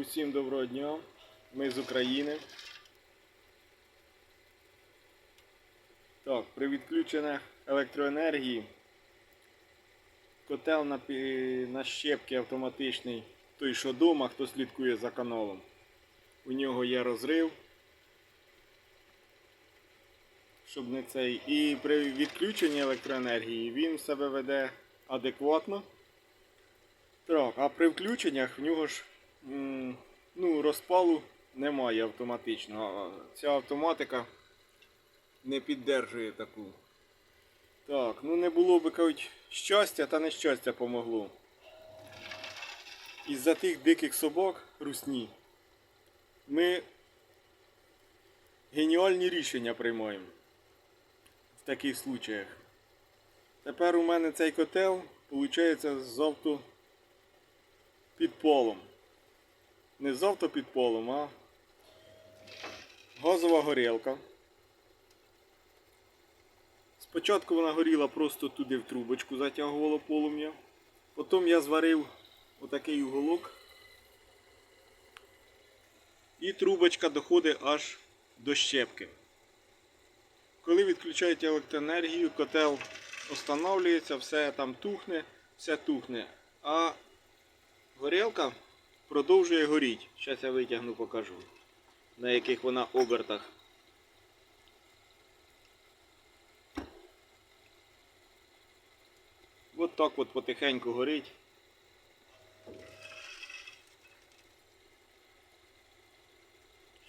Усім доброго дня. Ми з України. Так, при відключенні електроенергії котел на, на щепки автоматичний, той що дома, хто слідкує за каналом. У нього є розрив. Щоб не цей. І при відключенні електроенергії він себе веде адекватно. Так, а при включеннях в нього ж ну, розпалу немає автоматичного. Ця автоматика не піддержує таку. Так, ну не було би кажуть, щастя, та нещастя помогло. Із-за тих диких собак русні ми геніальні рішення приймаємо в таких случаях. Тепер у мене цей котел виходить з авто під полом. Не з авто під полом, а газова горілка. Спочатку вона горіла просто туди в трубочку, затягувала полум'я. Потім я зварив отакий уголок. І трубочка доходить аж до щепки. Коли відключаєте електроенергію, котел встановлюється, все там тухне, все тухне. А горілка продовжує горіти. Зараз я витягну, покажу, на яких вона обертах. От так от потихеньку горить.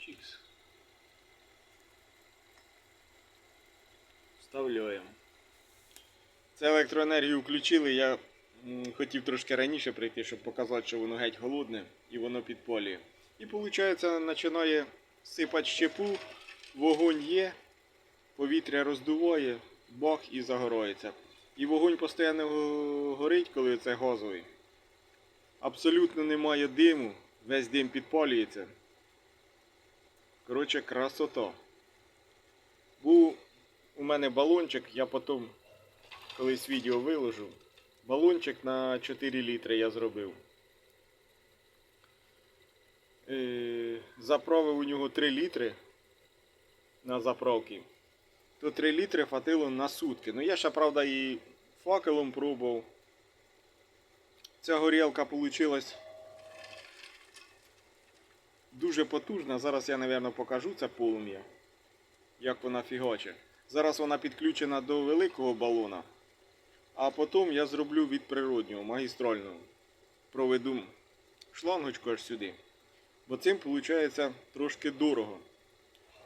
Чікс. Вставляємо. Це електроенергію включили. Я хотів трошки раніше прийти, щоб показати, що воно геть голодне і воно підпалює. І виходить, починає сипати щепу, вогонь є, повітря роздуває, бах і загорається. І вогонь постійно горить, коли це газовий. Абсолютно немає диму, весь дим підпалюється. Коротше, красота. Був у мене балончик, я потім колись відео виложу. Балончик на 4 літри я зробив. Е, Заправив у нього 3 літри на заправки. То 3 літри хватило на сутки. Ну я ще, правда, і факелом пробував. Ця горілка вийшла дуже потужна. Зараз я, мабуть, покажу це полум'я. Як вона фігаче. Зараз вона підключена до великого балона. А потім я зроблю від природнього, магістрального. Проведу шлангочку аж сюди. Бо цим виходить трошки дорого.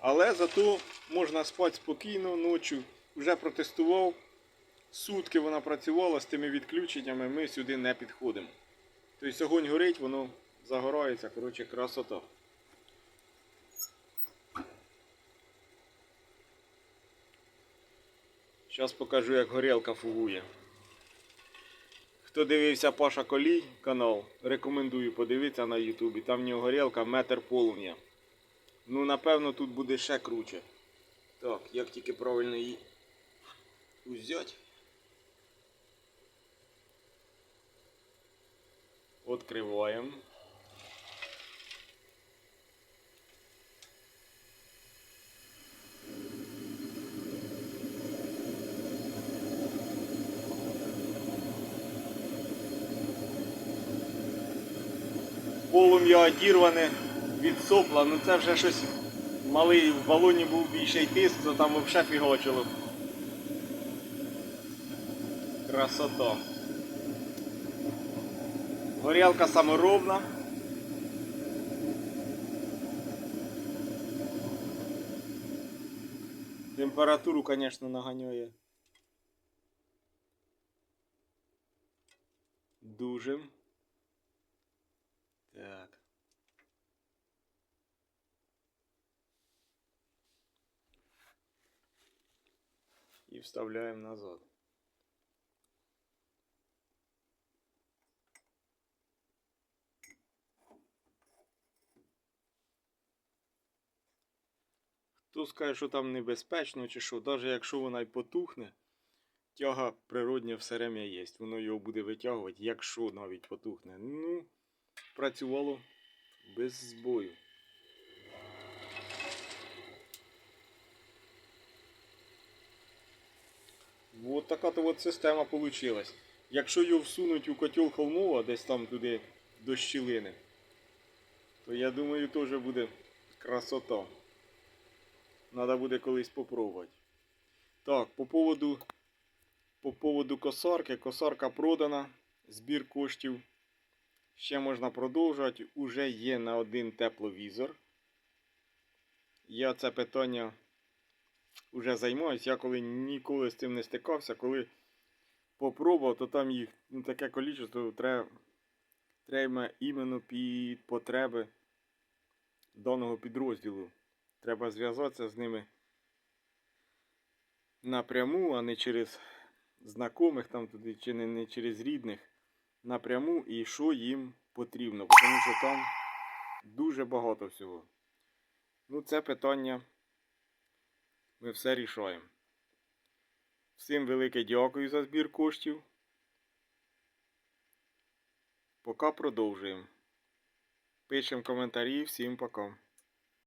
Але зато можна спати спокійно ночі. Вже протестував. Сутки вона працювала з тими відключеннями, ми сюди не підходимо. Тобто огонь горить, воно загорається, коротше, красота. Зараз покажу, як горілка фугує. Хто дивився Паша Колій канал, рекомендую подивитися на Ютубі. Там в нього горілка метр полум'я. Ну, напевно, тут буде ще круче. Так, як тільки правильно її взяти. Откриваємо. Полум'я одірване від сопла, ну це вже щось малий в балоні був більший тиск, то там взагалі фігочило. Красота. Горілка саморобна. Температуру, звісно, наганяє. Дуже. Так. І вставляємо назад. Хто скаже, що там небезпечно чи що, навіть якщо вона й потухне, тяга природня все время є. Воно його буде витягувати, якщо навіть потухне. Ну, працювало Без збою. Вот така то от система получилась. Якщо його всунуть у котел холмова, десь там туди до щілини, то я думаю, теж буде красота. Надо буде колись попробувати. Так, по поводу, по поводу косарки. Косарка продана, збір коштів. Ще можна продовжувати. Уже є на один тепловізор. Я це питання вже займаюся. Я коли ніколи з цим не стикався, коли попробував, то там їх ну, таке кількість треба, треба іменно під потреби даного підрозділу. Треба зв'язатися з ними напряму, а не через знайомих там туди, чи не, не через рідних. Напряму і що їм потрібно. Тому що там дуже багато всього. Ну, це питання ми все рішаємо. Всім велике дякую за збір коштів. Поки продовжуємо. Пишемо коментарі. Всім пока.